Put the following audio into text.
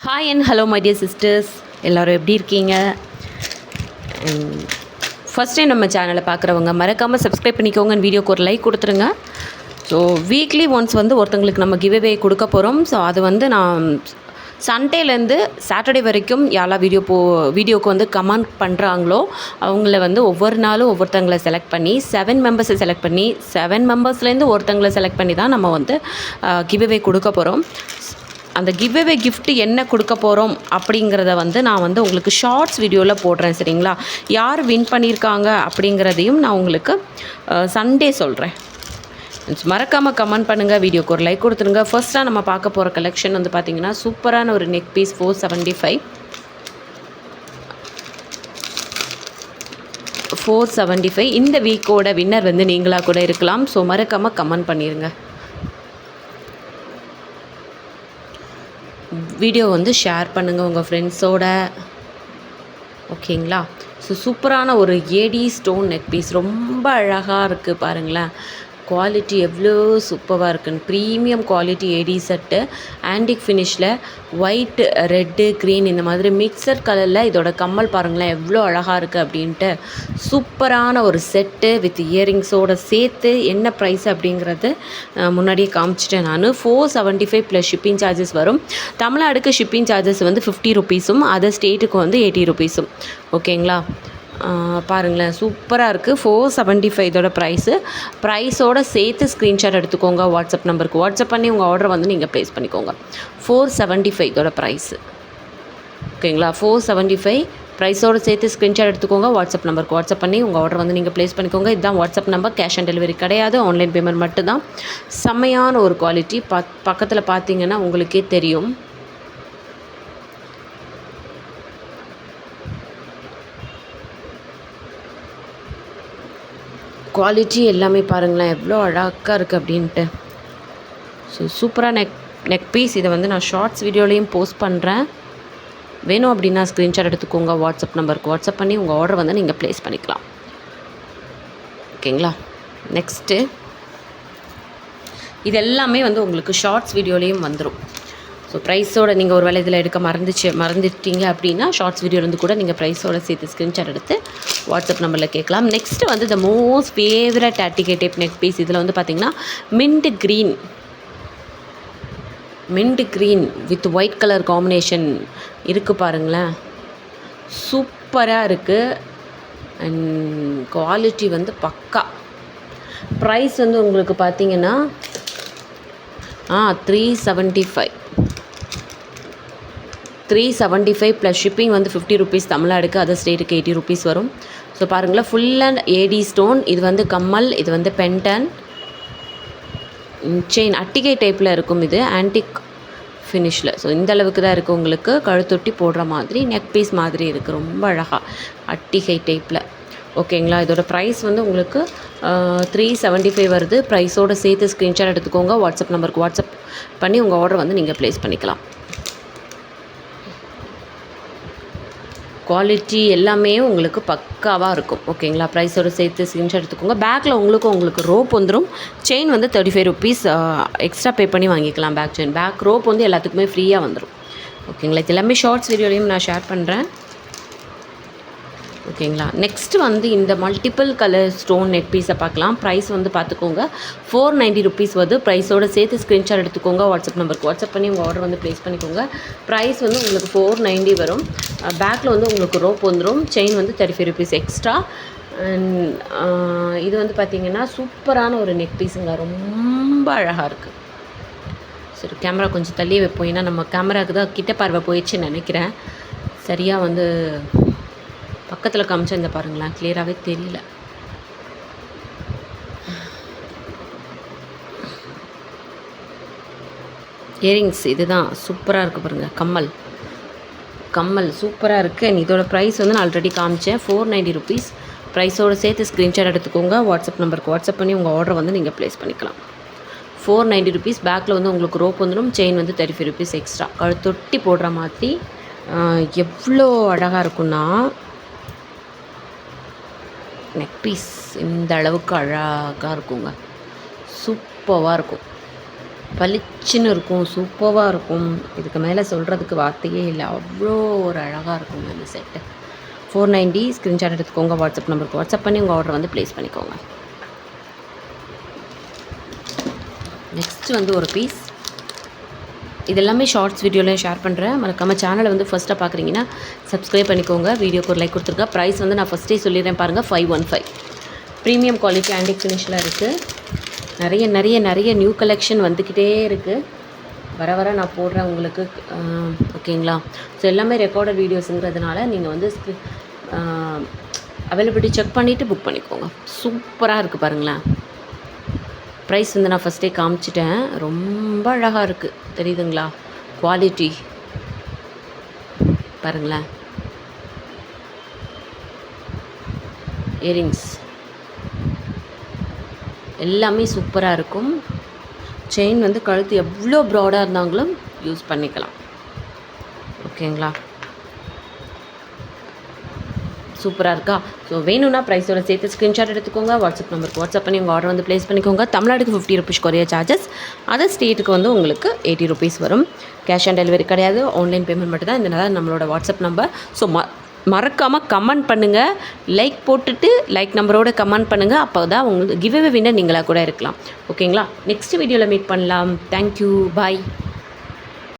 Hi and hello my dear sisters எல்லோரும் எப்படி இருக்கீங்க? ஃபஸ்ட் டைம் நம்ம சேனலை பார்க்குறவங்க மறக்காமல் சப்ஸ்கிரைப் பண்ணிக்கோங்க வீடியோக்கு ஒரு லைக் கொடுத்துருங்க. ஸோ வீக்லி ஒன்ஸ் வந்து ஒருத்தங்களுக்கு நம்ம கிவ்அவே கொடுக்க போகிறோம் ஸோ அது வந்து நான் சண்டேலேருந்து சாட்டர்டே வரைக்கும் யாரெல்லாம் வீடியோ போ வீடியோக்கு வந்து கமெண்ட் பண்ணுறாங்களோ அவங்கள வந்து ஒவ்வொரு நாளும் ஒவ்வொருத்தங்களை செலக்ட் பண்ணி செவன் மெம்பர்ஸை செலக்ட் பண்ணி செவன் மெம்பர்ஸ்லேருந்து ஒருத்தங்களை செலக்ட் பண்ணி தான் நம்ம வந்து கிவ்அவே கொடுக்க போகிறோம் அந்த கிவ்அவே கிஃப்ட்டு என்ன கொடுக்க போகிறோம் அப்படிங்கிறத வந்து நான் வந்து உங்களுக்கு ஷார்ட்ஸ் வீடியோவில் போடுறேன் சரிங்களா? யார் வின் பண்ணியிருக்காங்க அப்படிங்கிறதையும் நான் உங்களுக்கு சண்டே சொல்கிறேன் மறக்காமல் கமெண்ட் பண்ணுங்கள் வீடியோக்கு ஒரு லைக் கொடுத்துருங்க. ஃபர்ஸ்ட்டாக நம்ம பார்க்க போகிற கலெக்ஷன் வந்து பார்த்திங்கன்னா சூப்பரான ஒரு neck piece four seventy five four seventy five இந்த வீக்கோட வின்னர் வந்து நீங்களாக கூட இருக்கலாம். ஸோ மறக்காமல் கமெண்ட் பண்ணிடுங்க வீடியோ வந்து ஷேர் பண்ணுங்கள் உங்கள் ஃப்ரெண்ட்ஸோட ஓகேங்களா? ஸோ சூப்பரான ஒரு ஏடி ஸ்டோன் நெக் பீஸ் ரொம்ப அழகாக இருக்குது பாருங்களேன். குவாலிட்டி எவ்வளோ சூப்பராக இருக்குன்னு. Premium quality AD set antique ஃபினிஷில் white red green இந்த மாதிரி மிக்சர் கலரில் இதோட கம்மல் பாருங்களேன் எவ்வளோ அழகாக இருக்குது அப்படின்ட்டு. சூப்பரான ஒரு செட்டு வித் இயரிங்ஸோட சேர்த்து என்ன ப்ரைஸ் அப்படிங்கிறது முன்னாடியே காமிச்சிட்டேன் நான். Four seventy five plus shipping charges வரும். தமிழ்நாடுக்கு ஷிப்பிங் சார்ஜஸ் வந்து ஃபிஃப்டி ருபீஸும் அதர் ஸ்டேட்டுக்கு வந்து எயிட்டி ருபீஸும் ஓகேங்களா பாருங்களேன் சூப்பராக இருக்குது ஃபோர் செவன்ட்டி ஃபைவ் இதோட ப்ரைஸு ப்ரைஸோட சேர்த்து ஸ்க்ரீன்ஷாட் எடுத்துக்கோங்க வாட்ஸ்அப் நம்பருக்கு வாட்ஸ்அப் பண்ணி உங்கள் ஆர்டர் வந்து நீங்கள் ப்ளேஸ் பண்ணிக்கோங்க. ஃபோர் செவன்ட்டி ஃபைவ் இதோட ப்ரைஸு ஓகேங்களா? ஃபோர் செவன்ட்டி ஃபைவ் ப்ரைஸோடு சேர்த்து ஸ்க்ரீன்ஷாட் எடுத்துக்கோங்க வாட்ஸ்அப் நம்பருக்கு வாட்ஸ்அப் பண்ணி உங்கள் ஆர்டர் வந்து நீங்கள் ப்ளேஸ் பண்ணிக்கோங்க. இதுதான் WhatsApp number cash on delivery கிடையாது. ஆன்லைன் பேமெண்ட் மட்டும்தான். செம்மையான ஒரு குவாலிட்டி பக் பக்கத்தில் பார்த்தீங்கன்னா உங்களுக்கே தெரியும். குவாலிட்டி எல்லாமே பாருங்களேன். எவ்வளோ அழகாக இருக்குது அப்படின்ட்டு. ஸோ சூப்பராக நெக் நெக் பீஸ் இதை வந்து நான் ஷார்ட்ஸ் வீடியோலையும் போஸ்ட் பண்ணுறேன் வேணும் அப்படின்னா ஸ்க்ரீன்ஷாட் எடுத்துக்கோங்க வாட்ஸ்அப் நம்பருக்கு வாட்ஸ்அப் பண்ணி உங்கள் ஆர்டர் வந்து நீங்கள் ப்ளேஸ் பண்ணிக்கலாம். ஓகேங்களா நெக்ஸ்ட்டு இது எல்லாமே வந்து உங்களுக்கு ஷார்ட்ஸ் வீடியோலேயும் வந்துடும் ஸோ ப்ரைஸோட நீங்கள் ஒரு வேலை இதில் எடுக்க மறந்துச்சு மறந்துட்டீங்க அப்படின்னா ஷார்ட்ஸ் வீடியோலேருந்து கூட நீங்கள் ப்ரைஸோட சேர்த்து ஸ்க்ரீன்ஷாட் எடுத்து வாட்ஸ்அப் நம்பரில் கேட்கலாம். நெக்ஸ்ட்டு வந்து த மோஸ்ட் ஃபேவரட் ஆட்டிகே டேப் நெக் பீஸ் இதில் வந்து பார்த்தீங்கன்னா mint green mint green with white colour combination இருக்குது பாருங்களேன். சூப்பராக இருக்குது அண்ட் குவாலிட்டி வந்து பக்கா. ப்ரைஸ் வந்து உங்களுக்கு பார்த்தீங்கன்னா ஆ three seventy five three seventy five plus shipping வந்து ஃபிஃப்டி ருபீஸ் தமிழ்நாடுக்கு அதர் ஸ்டேட்டுக்கு எயிட்டி ருபீஸ் வரும். ஸோ பாருங்களேன் ஃபுல் அண்ட் ஏடி ஸ்டோன் இது வந்து கம்மல் இது வந்து பென்டன் செயின் அட்டிகை டைப்பில் இருக்கும் இது ஆன்டிக் ஃபினிஷில் ஸோ இந்த அளவுக்கு தான் இருக்குது உங்களுக்கு. கழுத்தொட்டி போடுற மாதிரி நெக் பீஸ் மாதிரி இருக்குது ரொம்ப அழகாக அட்டிகை டைப்பில் ஓகேங்களா இதோட ப்ரைஸ் வந்து உங்களுக்கு த்ரீ செவன்ட்டி ஃபைவ் வருது. ப்ரைஸோடு சேர்த்து ஸ்க்ரீன்ஷாட் எடுத்துக்கோங்க. வாட்ஸ்அப் நம்பருக்கு வாட்ஸ்அப் பண்ணி உங்கள் ஆர்டர் வந்து நீங்கள் ப்ளேஸ் பண்ணிக்கலாம். குவாலிட்டி எல்லாமே உங்களுக்கு பக்காவாக இருக்கும். ஓகேங்களா? ப்ரைஸோடு சேர்த்து ஸ்க்ரீன்ஷாட் எடுத்துக்கோங்க. பேக்கில் உங்களுக்கும் உங்களுக்கு ரோப் வந்துடும் செயின் வந்து thirty five rupees extra pay பண்ணி வாங்கிக்கலாம் பேக் செயின் பேக் ரோப் வந்து எல்லாத்துக்குமே ஃப்ரீயாக வந்துடும் ஓகேங்களா? இது எல்லாமே ஷார்ட்ஸ் வீடியோலையும் நான் ஷேர் பண்ணுறேன் ஓகேங்களா? நெக்ஸ்ட்டு வந்து இந்த மல்டிபிள் கலர் ஸ்டோன் நெட் பீஸை பார்க்கலாம். ப்ரைஸ் வந்து பார்த்துக்கோங்க. ஃபோர் நைன்ட்டி ருபீஸ் வருது. ப்ரைஸோட சேர்த்து ஸ்க்ரீன்ஷாட் எடுத்துக்கோங்க. வாட்ஸ்அப் நம்பருக்கு வாட்ஸ்அப் பண்ணி உங்கள் ஆர்டர் வந்து ப்ளேஸ் பண்ணிக்கோங்க. ப்ரைஸ் வந்து உங்களுக்கு ஃபோர் நைன்ட்டி வரும். பேக்கில் வந்து உங்களுக்கு ரோப் வந்துடும் செயின் வந்து thirty five rupees extra and இது வந்து பார்த்திங்கன்னா சூப்பரான ஒரு நெக் பீஸுங்க ரொம்ப அழகாக இருக்குது சரி கேமரா கொஞ்சம் தள்ளி வைப்போம். ஏன்னா நம்ம கேமராவுக்கு தான் கிட்ட பார்வை போயிடுச்சுன்னு நினைக்கிறேன். சரியாக வந்து பக்கத்தில் காமிச்சிருந்த பாருங்களேன். கிளியராகவே தெரியல. இயரிங்ஸ் இதுதான். சூப்பராக இருக்குது பாருங்கள் கம்மல். கம்மல் சூப்பராக இருக்குது அண்ட் இதோட ப்ரைஸ் வந்து நான் ஆல்ரெடி காமிச்சேன். ஃபோர் நைன்ட்டி ருபீஸ் ப்ரைஸோடு சேர்த்து ஸ்க்ரீன்ஷாட் எடுத்துக்கோங்க. வாட்ஸ்அப் நம்பருக்கு வாட்ஸ்அப் பண்ணி உங்கள் ஆர்டர் வந்து நீங்கள் ப்ளேஸ் பண்ணிக்கலாம். ஃபோர் நைன்ட்டி ருபீஸ் பேக்கில் வந்து உங்களுக்கு ரோப் வந்துடும். செயின் வந்து தேர்ட்டி ஃபைவ் ருபீஸ் எக்ஸ்ட்ரா கழுத்தொட்டி போடுற மாதிரி எவ்வளோ அழகாக இருக்குன்னா நெக் பீஸ் இந்த அளவுக்கு அழகாக இருக்குங்க. சூப்பராக இருக்கும். பளிச்சுன்னு இருக்கும் சூப்பராக இருக்கும். இதுக்கு மேலே சொல்கிறதுக்கு வார்த்தையே இல்லை. அவ்வளோ ஒரு அழகாக இருக்குங்க இந்த செட்டு ஃபோர் நைன்டி ஸ்க்ரீன்ஷாட் எடுத்துக்கோங்க வாட்ஸ்அப் நம்பருக்கு வாட்ஸ்அப் பண்ணி உங்கள் ஆர்டர் வந்து ப்ளேஸ் பண்ணிக்கோங்க. நெக்ஸ்ட் வந்து ஒரு பீஸ் இது எல்லாமே ஷார்ட்ஸ் வீடியோலையும் ஷேர் பண்ணுறேன் மறக்காமல் சேனலை வந்து ஃபஸ்ட்டாக பார்க்குறீங்கன்னா சப்ஸ்கிரைப் பண்ணிக்கோங்க. வீடியோக்கு ஒரு லைக் கொடுத்துருக்கேன் ப்ரைஸ் வந்து நான் ஃபஸ்ட்டே சொல்லிடுறேன் பாருங்கள் five one five premium quality antique ஃபினிஷில் இருக்குது நிறைய நிறைய நிறைய நியூ கலெக்ஷன் வந்துக்கிட்டே இருக்குது வர வர நான் போடுறேன் உங்களுக்கு. ஓகேங்களா ஸோ எல்லாமே ரெக்கார்டட் வீடியோஸுங்கிறதுனால நீங்கள் வந்து அவைலபிலிட்டி செக் பண்ணிவிட்டு புக் பண்ணிக்கோங்க. சூப்பராக இருக்குது பாருங்களேன். ப்ரைஸ் வந்து நான் ஃபஸ்ட்டே காமிச்சிட்டேன். ரொம்ப அழகாக இருக்குது தெரியுதுங்களா? குவாலிட்டி பாருங்களேன். இயரிங்ஸ் எல்லாமே சூப்பராக இருக்கும். செயின் வந்து கழுத்து எவ்வளோ ப்ராடாக இருந்தாங்களும் யூஸ் பண்ணிக்கலாம். ஓகேங்களா சூப்பராக இருக்கா? ஸோ வேணும்னா ப்ரைஸோட சேர்த்து ஸ்க்ரீன்ஷாட் எடுத்துக்கோங்க. வாட்ஸ்அப் நம்பருக்கு வாட்ஸ்அப் பண்ணி உங்கள் ஆர்டர் வந்து ப்ளேஸ் பண்ணிக்கோங்க. தமிழ்நாடுக்கு ஃபிஃப்டி ருபீஸ் குறைய சார்ஜஸ் அதர் ஸ்டேட்டுக்கு வந்து உங்களுக்கு எயிட்டி ருபீஸ் வரும். கேஷ் ஆன் டெலிவரி கிடையாது. ஆன்லைன் பேமெண்ட் மட்டும் தான் இதனால நம்மளோட வாட்ஸ்அப் நம்பர் ஸோ ம மறக்காமல் கமெண்ட் பண்ணுங்கள் லைக் போட்டுட்டு லைக் நம்பரோட கமெண்ட் பண்ணுங்கள் அப்போ தான் உங்களுக்கு கிவ்அவே வின்னர் நீங்களாக கூட இருக்கலாம். ஓகேங்களா நெக்ஸ்ட் வீடியோவில் மீட் பண்ணலாம். Thank you bye